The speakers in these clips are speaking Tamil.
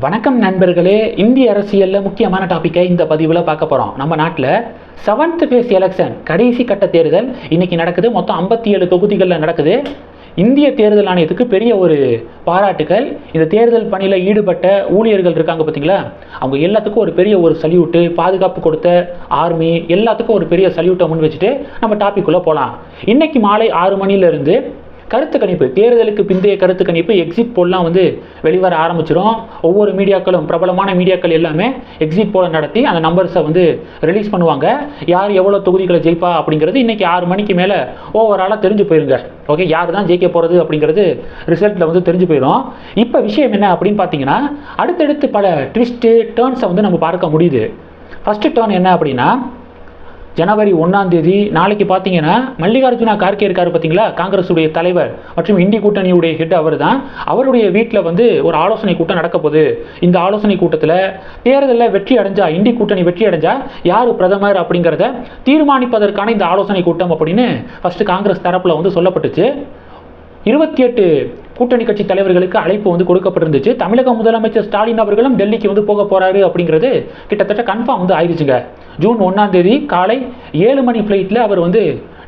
வணக்கம் நண்பர்களே இந்திய அரசியலில் முக்கியமான டாப்பிக்கை இந்த பதிவில் பார்க்க போகிறோம் நம்ம நாட்டில் செவன்த் ஃபேஸ் எலெக்ஷன் கடைசி கட்ட தேர்தல். இன்னைக்கு நடக்குது மொத்தம் ஐம்பத்தி ஏழு தொகுதிகளில் நடக்குது. இந்திய தேர்தல் ஆணையத்துக்கு பெரிய ஒரு பாராட்டுகள் இந்த தேர்தல் பணியில் ஈடுபட்ட ஊழியர்கள் இருக்காங்க பார்த்தீங்களா அவங்க எல்லாத்துக்கும் ஒரு பெரிய ஒரு சல்யூட்டு பாதுகாப்பு கொடுத்த ஆர்மி எல்லாத்துக்கும் ஒரு பெரிய சல்யூட்டை முன் வச்சுட்டு நம்ம டாபிக்குள்ளே போகலாம் இன்றைக்கி மாலை ஆறு மணிலேருந்து கருத்து கணிப்பு தேர்தலுக்கு பிந்தைய கருத்து கணிப்பு எக்ஸிட் போல்லாம் வந்து வெளிவர ஆரம்பிச்சிடும் ஒவ்வொரு மீடியாக்களும் பிரபலமான மீடியாக்கள் எல்லாமே எக்ஸிட் போல நடத்தி அந்த நம்பர்ஸை வந்து ரிலீஸ் பண்ணுவாங்க. யார் எவ்வளோ தொகுதிகளை ஜெயிப்பா அப்படிங்கிறது இன்றைக்கி ஆறு மணிக்கு மேலே ஓவராலாக தெரிஞ்சு போயிருங்க. ஓகே யார் தான் ஜெயிக்க போகிறது அப்படிங்கிறது ரிசல்ட்டில் வந்து தெரிஞ்சு போயிடும் இப்போ விஷயம் என்ன அப்படின்னு பார்த்தீங்கன்னா அடுத்தடுத்து பல ட்விஸ்ட்டு டேர்ன்ஸை வந்து நம்ம பார்க்க முடியுது. ஃபஸ்ட்டு டேர்ன் என்ன அப்படின்னா ஜனவரி ஒன்றாம் தேதி நாளைக்கு பார்த்தீங்கன்னா மல்லிகார்ஜுனா கார்கே இருக்காரு பார்த்தீங்களா? காங்கிரஸுடைய தலைவர் மற்றும் இந்தி கூட்டணியுடைய ஹெட் அவர் தான் அவருடைய வீட்டில் வந்து ஒரு ஆலோசனை கூட்டம் நடக்க போகுது. இந்த ஆலோசனை கூட்டத்தில் தேர்தலில் வெற்றி அடைஞ்சா இந்தி கூட்டணி வெற்றி அடைஞ்சா யார் பிரதமர் அப்படிங்கிறத தீர்மானிப்பதற்கான இந்த ஆலோசனை கூட்டம் அப்படின்னு ஃபஸ்ட்டு காங்கிரஸ் தரப்பில் வந்து சொல்லப்பட்டுச்சு. இருபத்தி எட்டு கூட்டணி கட்சி தலைவர்களுக்கு அழைப்பு வந்து கொடுக்கப்பட்டிருந்துச்சு. தமிழக முதலமைச்சர் ஸ்டாலின் அவர்களும் டெல்லிக்கு வந்து போக போறாரு அப்படிங்கிறது கிட்டத்தட்ட கன்ஃபார்ம் வந்து ஆயிடுச்சுங்க ஜூன் ஒன்றாம் தேதி காலை ஏழு மணி ஃப்ளைட்டில் அவர் வந்து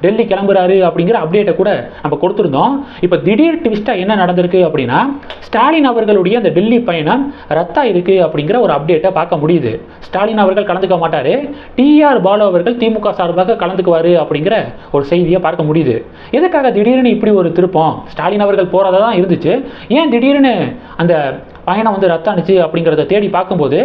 டெல்லி கிளம்புறாரு அப்படிங்கிற அப்டேட்டை கூட நம்ம கொடுத்துருந்தோம். இப்போ திடீர் ட்விஸ்ட்டாக என்ன நடந்திருக்கு அப்படின்னா ஸ்டாலின் அவர்களுடைய அந்த டெல்லி பயணம் ரத்தா இருக்கு அப்படிங்கிற ஒரு அப்டேட்டை பார்க்க முடியுது. ஸ்டாலின் அவர்கள் கலந்துக்க மாட்டார். டிஆர் பாலு அவர்கள் திமுக சார்பாக கலந்துக்குவார் அப்படிங்கிற ஒரு செய்தியை பார்க்க முடியுது. எதுக்காக திடீர்னு இப்படி ஒரு திருப்பம்? ஸ்டாலின் அவர்கள் போகிறதா தான் இருந்துச்சு. ஏன் திடீர்னு அந்த பயணம் வந்து ரத்தானுச்சு அப்படிங்கிறத தேடி பார்க்கும்போது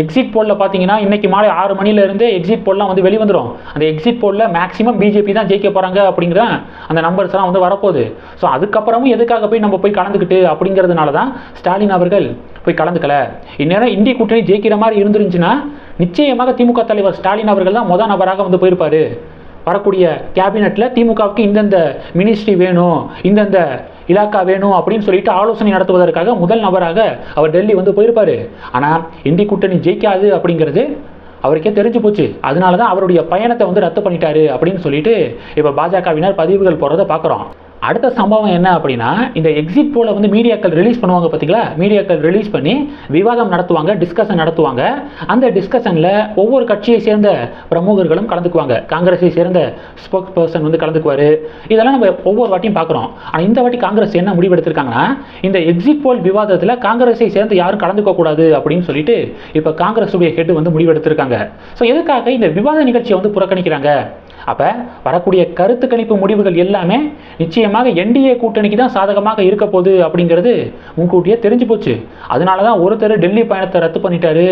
எக்ஸிட் போலில் பார்த்தீங்கன்னா இன்றைக்கி மாலை ஆறு மணிலேருந்து எக்ஸிட் போல்லாம் வந்து வெளிவந்துடும் அந்த எக்ஸிட் போலில் மேக்ஸிமம் பிஜேபி தான் ஜெயிக்க போகிறாங்க அப்படிங்கிற அந்த நம்பர்ஸ்லாம் வந்து வரப்போகுது. ஸோ அதுக்கப்புறமும் எதுக்காக போய் நம்ம போய் கலந்துக்கிட்டு அப்படிங்கிறதுனால தான் ஸ்டாலின் அவர்கள் போய் கலந்துக்கல. இந்நேரம் இந்திய கூட்டணி ஜெயிக்கிற மாதிரி இருந்துருந்துச்சுன்னா நிச்சயமாக திமுக தலைவர் ஸ்டாலின் அவர்கள் தான் முதல் நபராக வந்து போயிருப்பாரு. வரக்கூடிய கேபினெட்டில் திமுகவுக்கு இந்தந்த மினிஸ்ட்ரி வேணும் இந்தந்த இலாக்கா வேணும் அப்படின்னு சொல்லிட்டு ஆலோசனை நடத்துவதற்காக முதல் நபராக அவர் டெல்லி வந்து போயிருப்பாரு. ஆனால் இந்தி கூட்டணி ஜெயிக்காது அப்படிங்கிறது அவருக்கே தெரிஞ்சு போச்சு. அதனால தான் அவருடைய பயணத்தை வந்து ரத்து பண்ணிட்டாரு அப்படின்னு சொல்லிட்டு இப்போ பாஜகவினர் பதிவுகள் போகிறத பார்க்குறோம் அடுத்த சம்பவம் என்ன அப்படின்னா இந்த எக்ஸிட் போல வந்து மீடியாக்கள் ரிலீஸ் பண்ணுவாங்க பார்த்தீங்களா மீடியாக்கள் ரிலீஸ் பண்ணி விவாதம் நடத்துவாங்க டிஸ்கஷன் நடத்துவாங்க. அந்த டிஸ்கஷனில் ஒவ்வொரு கட்சியை சேர்ந்த பிரமுகர்களும் கலந்துக்குவாங்க. காங்கிரஸை சேர்ந்த ஸ்போக்ஸ் பர்சன் வந்து கலந்துக்குவார். இதெல்லாம் நம்ம ஒவ்வொரு வாட்டியும் பார்க்குறோம். ஆனால் இந்த வாட்டி காங்கிரஸ் என்ன முடிவெடுத்திருக்காங்கன்னா இந்த எக்ஸிட் போல் விவாதத்தில் காங்கிரஸை சேர்ந்து யாரும் கலந்துக்க கூடாது அப்படின்னு சொல்லிட்டு இப்போ காங்கிரஸுடைய ஹெட் வந்து முடிவெடுத்திருக்காங்க. ஸோ எதுக்காக இந்த விவாத நிகழ்ச்சியை வந்து புறக்கணிக்கிறாங்க? அப்போ வரக்கூடிய கருத்து கணிப்பு முடிவுகள் எல்லாமே நிச்சயமாக என்டிஏ கூட்டணிக்கு தான் சாதகமாக இருக்க போகுது அப்படிங்கிறது முன்கூட்டியே தெரிஞ்சு போச்சு. அதனால தான் ஒருத்தர் டெல்லி பயணத்தை ரத்து பண்ணிட்டாரு.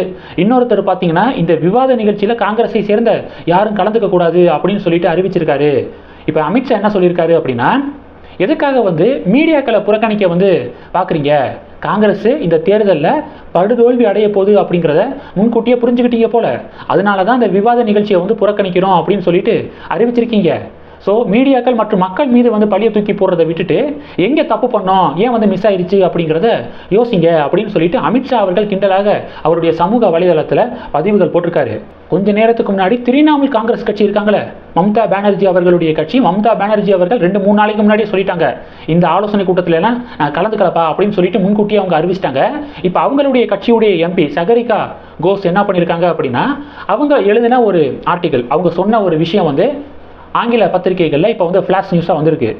இன்னொருத்தர் பார்த்தீங்கன்னா இந்த விவாத நிகழ்ச்சியில் காங்கிரஸை சேர்ந்த யாரும் கலந்துக்க கூடாது அப்படின்னு சொல்லிட்டு அறிவிச்சிருக்காரு. இப்போ அமித்ஷா என்ன சொல்லியிருக்காரு அப்படின்னா எதுக்காக வந்து மீடியாக்களை புறக்கணிக்க வந்து பார்க்குறீங்க காங்கிரஸ் இந்த தேர்தலில் படுதோல்வி அடைய போகுது அப்படிங்கிறத முன்கூட்டியே புரிஞ்சுக்கிட்டீங்க போல. அதனால தான் இந்த விவாத நிகழ்ச்சியை வந்து புறக்கணிக்கிறோம் அப்படின்னு சொல்லிட்டு அறிவிச்சிருக்கீங்க. ஸோ மீடியாக்கள் மற்றும் மக்கள் மீது வந்து பழியை தூக்கி போடுறதை விட்டுட்டு எங்கே தப்பு பண்ணோம்? ஏன் வந்து மிஸ் ஆயிடுச்சு அப்படிங்கிறத யோசிங்க அப்படின்னு சொல்லிட்டு அமித்ஷா அவர்கள் கிண்டலாக அவருடைய சமூக வலைதளத்தில் பதிவுகள் போட்டிருக்காரு. கொஞ்ச நேரத்துக்கு முன்னாடி திரிணாமுல் காங்கிரஸ் கட்சி இருக்காங்களே? மம்தா பானர்ஜி அவர்களுடைய கட்சி மம்தா பானர்ஜி அவர்கள் ரெண்டு மூணு நாளைக்கு முன்னாடியே சொல்லிட்டாங்க. இந்த ஆலோசனை கூட்டத்தில் எல்லாம் நான் கலந்துக்கலப்பா அப்படின்னு சொல்லிட்டு முன்கூட்டியே அவங்க அறிவிச்சிட்டாங்க. இப்போ அவங்களுடைய கட்சியுடைய எம்பி சகரிகா கோஸ் என்ன பண்ணியிருக்காங்க அப்படின்னா அவங்க எழுதின ஒரு ஆர்டிக்கல் அவங்க சொன்ன ஒரு விஷயம் வந்து ஆங்கில பத்திரிகைகளில் இப்போ வந்து ஃப்ளாஷ் நியூஸாக வந்திருக்கு.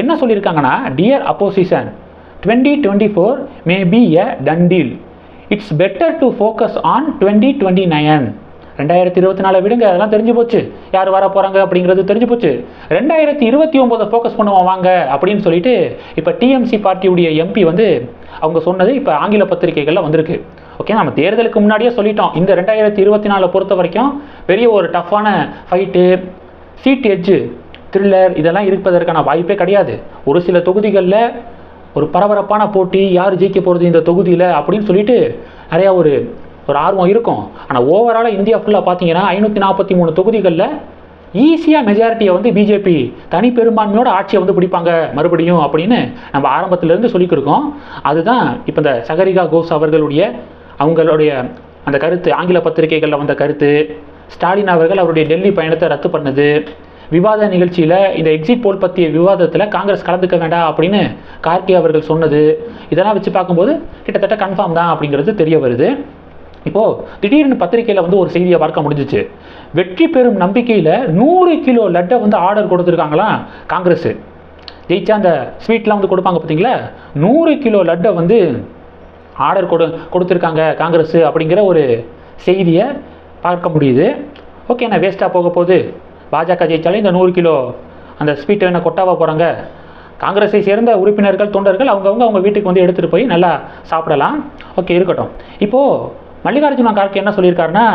என்ன சொல்லியிருக்காங்கன்னா dear opposition twenty twenty four may be a done deal it's better to focus on twenty twenty nine ரெண்டாயிரத்தி இருபத்தி நாலு விடுங்க அதெல்லாம் தெரிஞ்சு போச்சு. யார் வர போகிறாங்க அப்படிங்கிறது தெரிஞ்சு போச்சு. ரெண்டாயிரத்தி இருபத்தி ஒம்போதை ஃபோக்கஸ் பண்ணுவோம் வாங்க அப்படின்னு சொல்லிட்டு இப்போ டிஎம்சி பார்ட்டியுடைய எம்பி வந்து அவங்க சொன்னது இப்போ ஆங்கில பத்திரிகைகளில் வந்திருக்கு. ஓகே நம்ம தேர்தலுக்கு முன்னாடியே சொல்லிட்டோம். இந்த ரெண்டாயிரத்தி இருபத்தி நாலை பொறுத்த வரைக்கும் பெரிய ஒரு டஃப்பான ஃபைட்டு சீட் எட்ஜு த்ரில்லர் இதெல்லாம் இருப்பதற்கான வாய்ப்பே கிடையாது. ஒரு சில தொகுதிகளில் ஒரு பரபரப்பான போட்டி யார் ஜெயிக்க போகிறது இந்த தொகுதியில் அப்படின்னு சொல்லிட்டு நிறையா ஒரு ஒரு ஆர்வம் இருக்கும். ஆனால் ஓவராலாக இந்தியா ஃபுல்லாக பார்த்தீங்கன்னா ஐநூற்றி நாற்பத்தி மூணு தொகுதிகளில் ஈஸியாக மெஜாரிட்டியை வந்து பிஜேபி தனி பெரும்பான்மையோட ஆட்சியை வந்து பிடிப்பாங்க மறுபடியும் அப்படின்னு நம்ம ஆரம்பத்திலேருந்து சொல்லிக்கிருக்கோம் அதுதான் இப்போ இந்த சகரிகா கோஸ் அவர்களுடைய அவங்களுடைய அந்த கருத்து ஆங்கில பத்திரிகைகளில் வந்த கருத்து. ஸ்டாலின் அவர்கள் அவருடைய டெல்லி பயணத்தை ரத்து பண்ணது. விவாத நிகழ்ச்சியில் இந்த எக்ஸிட் போல் பற்றிய விவாதத்தில் காங்கிரஸ் கலந்துக்க வேண்டாம் அப்படின்னு கார்கே அவர்கள் சொன்னது. இதெல்லாம் வச்சு பார்க்கும்போது கிட்டத்தட்ட கன்ஃபார்ம் தான் அப்படிங்கிறது தெரிய வருது. இப்போது திடீர்னு பத்திரிக்கையில் வந்து ஒரு செய்தியை பார்க்க முடிஞ்சிச்சு. வெற்றி பெறும் நம்பிக்கையில் நூறு கிலோ லட்டை வந்து ஆர்டர் கொடுத்துருக்காங்களாம் காங்கிரஸ். ஜெயிச்சா அந்த ஸ்வீட்லாம் வந்து கொடுப்பாங்க பார்த்தீங்களா? நூறு கிலோ லட்டை வந்து ஆர்டர் கொடு கொடுத்துருக்காங்க காங்கிரஸ் அப்படிங்கிற ஒரு செய்தியை பார்க்க முடியுது. ஓகே நான் வேஸ்ட்டாக போக போகுது? பாஜக ஜெயிச்சாலே இந்த நூறு கிலோ அந்த ஸ்வீட்டை என்ன கொட்டாவா போகிறாங்க காங்கிரஸை சேர்ந்த உறுப்பினர்கள் தொண்டர்கள் அவங்கவுங்க அவங்க வீட்டுக்கு வந்து எடுத்துகிட்டு போய் நல்லா சாப்பிடலாம். ஓகே இருக்கட்டும். இப்போது மல்லிகார்ஜுன கார்கே என்ன சொல்லியிருக்காருன்னா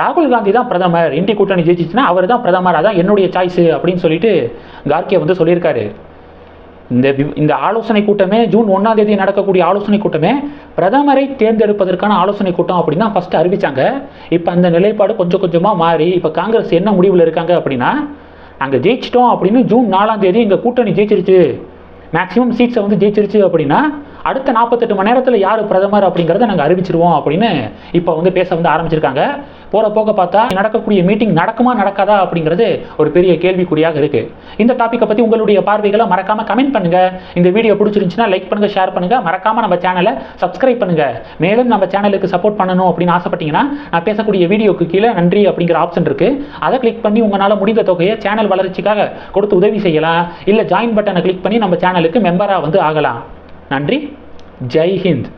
ராகுல் காந்தி தான் பிரதமர். இந்தி கூட்டணி ஜெயிச்சிச்சுன்னா அவர் தான் பிரதமர் அதான் என்னுடைய சாய்ஸு அப்படின்னு சொல்லிட்டு கார்கே வந்து சொல்லியிருக்காரு. இந்த இந்த ஆலோசனை கூட்டமே ஜூன் ஒன்றாம் தேதி நடக்கக்கூடிய ஆலோசனை கூட்டமே பிரதமரை தேர்ந்தெடுப்பதற்கான ஆலோசனை கூட்டம் அப்படின்னு தான் ஃபஸ்ட்டு அறிவித்தாங்க இப்போ அந்த நிலைப்பாடு கொஞ்சம் கொஞ்சமாக மாறி இப்போ காங்கிரஸ் என்ன முடிவில் இருக்காங்க அப்படின்னா நாங்கள் ஜெயிச்சிட்டோம் அப்படின்னு ஜூன் நாலாம் தேதி எங்கள் கூட்டணி ஜெயிச்சிருச்சு. மேக்ஸிமம் சீட்ஸை வந்து ஜெயிச்சிருச்சு அப்படின்னா அடுத்த நாற்பத்தெட்டு மணி நேரத்தில் யார் பிரதமர் அப்படிங்கிறத நாங்கள் அறிவிச்சிருவோம் அப்படின்னு இப்போ வந்து பேச வந்து ஆரம்பிச்சிருக்காங்க. போகிற போக பார்த்தா நடக்கக்கூடிய மீட்டிங் நடக்குமா நடக்காதா அப்படிங்கிறது ஒரு பெரிய கேள்விக்குறியாக இருக்குது இந்த டாப்பிக்கை பற்றி உங்களுடைய பார்வைகளை மறக்காமல் கமெண்ட் பண்ணுங்கள் இந்த வீடியோ பிடிச்சிருந்துச்சுன்னா லைக் பண்ணுங்கள் ஷேர் பண்ணுங்கள் மறக்காமல் நம்ம சேனலை சப்ஸ்கிரைப் பண்ணுங்கள் மேலும் நம்ம சேனலுக்கு சப்போர்ட் பண்ணணும் அப்படின்னு ஆசைப்பட்டீங்கன்னா நான் பேசக்கூடிய வீடியோக்கு கீழே நன்றி அப்படிங்கிற ஆப்ஷன் இருக்குது அதை கிளிக் பண்ணி உங்களால் முடிந்த தொகையை சேனல் வளர்ச்சிக்காக கொடுத்து உதவி செய்யலாம். இல்லை ஜாயின் பட்டனை கிளிக் பண்ணி நம்ம சேனலுக்கு மெம்பராக வந்து ஆகலாம். நன்றி. ஜெய் ஹிந்த்.